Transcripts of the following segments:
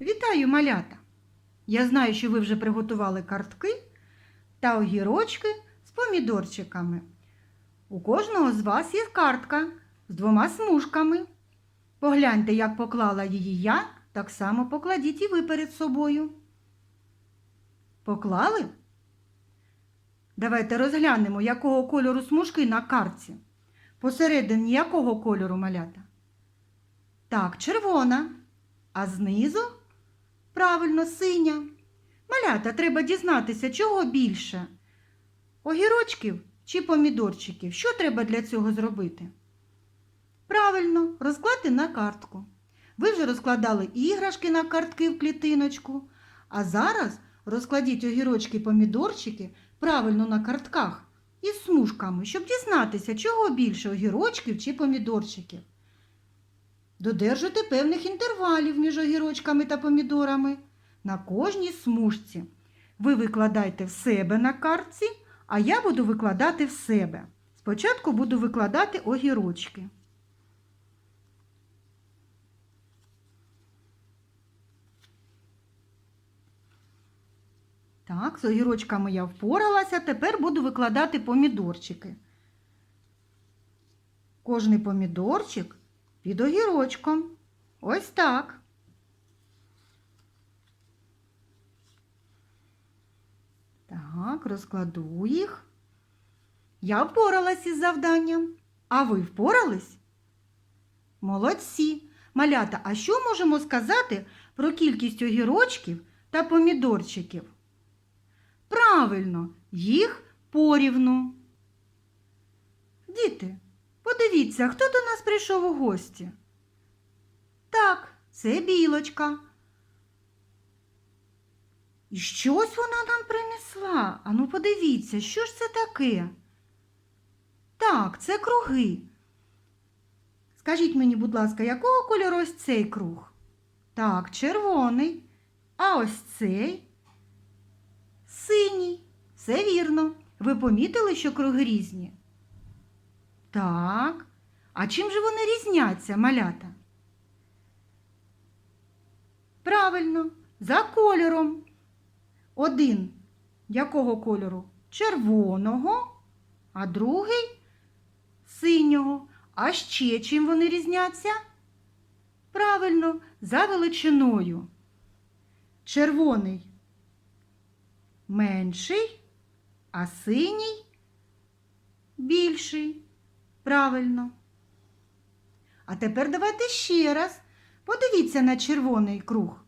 Вітаю, малята! Я знаю, що ви вже приготували картки та огірочки з помідорчиками. У кожного з вас є картка з двома смужками. Погляньте, як поклала її я, так само покладіть і ви перед собою. Поклали? Давайте розглянемо, якого кольору смужки на картці. Посередині якого кольору малята? Так, червона. А знизу? Правильно, синя. Малята, треба дізнатися, чого більше? Огірочків чи помідорчиків? Що треба для цього зробити? Правильно, розкладати на картку. Ви вже розкладали іграшки на картки в клітиночку, а зараз розкладіть огірочки і помідорчики правильно на картках із смужками, щоб дізнатися, чого більше огірочків чи помідорчиків. Додержуйте певних інтервалів між огірочками та помідорами на кожній смужці. Ви викладайте в себе на картці, а я буду викладати в себе. Спочатку буду викладати огірочки. Так, з огірочками я впоралася, тепер буду викладати помідорчики. Кожний помідорчик під огірочком. Ось так. Так, розкладу їх. Я впоралась із завданням. А ви впорались? Молодці. Малята, а що можемо сказати про кількість огірочків та помідорчиків? Правильно, їх порівну. Діти, подивіться, хто до нас прийшов у гості? Так, це білочка. І щось вона нам принесла. Ану, подивіться, що ж це таке? Так, це круги. Скажіть мені, будь ласка, якого кольору ось цей круг? Так, червоний. А ось цей синій. Все вірно. Ви помітили, що круги різні? Так. А чим же вони різняться, малята? Правильно, за кольором. Один якого кольору? Червоного, а другий синього. А ще чим вони різняться? Правильно, за величиною. Червоний менший, а синій більший. Правильно. А тепер давайте ще раз подивіться на червоний круг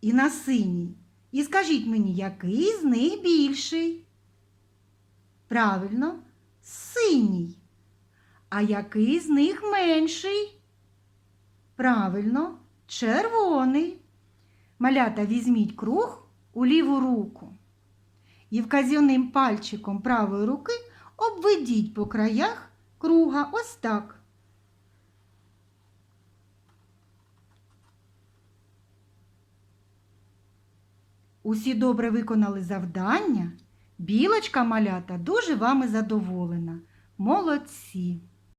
і на синій. І скажіть мені, який з них більший? Правильно, синій. А який з них менший? Правильно, червоний. Малята візьміть круг у ліву руку і вказівним пальчиком правої руки обведіть по краях круга ось так. Усі добре виконали завдання. Білочка малята дуже вами задоволена. Молодці!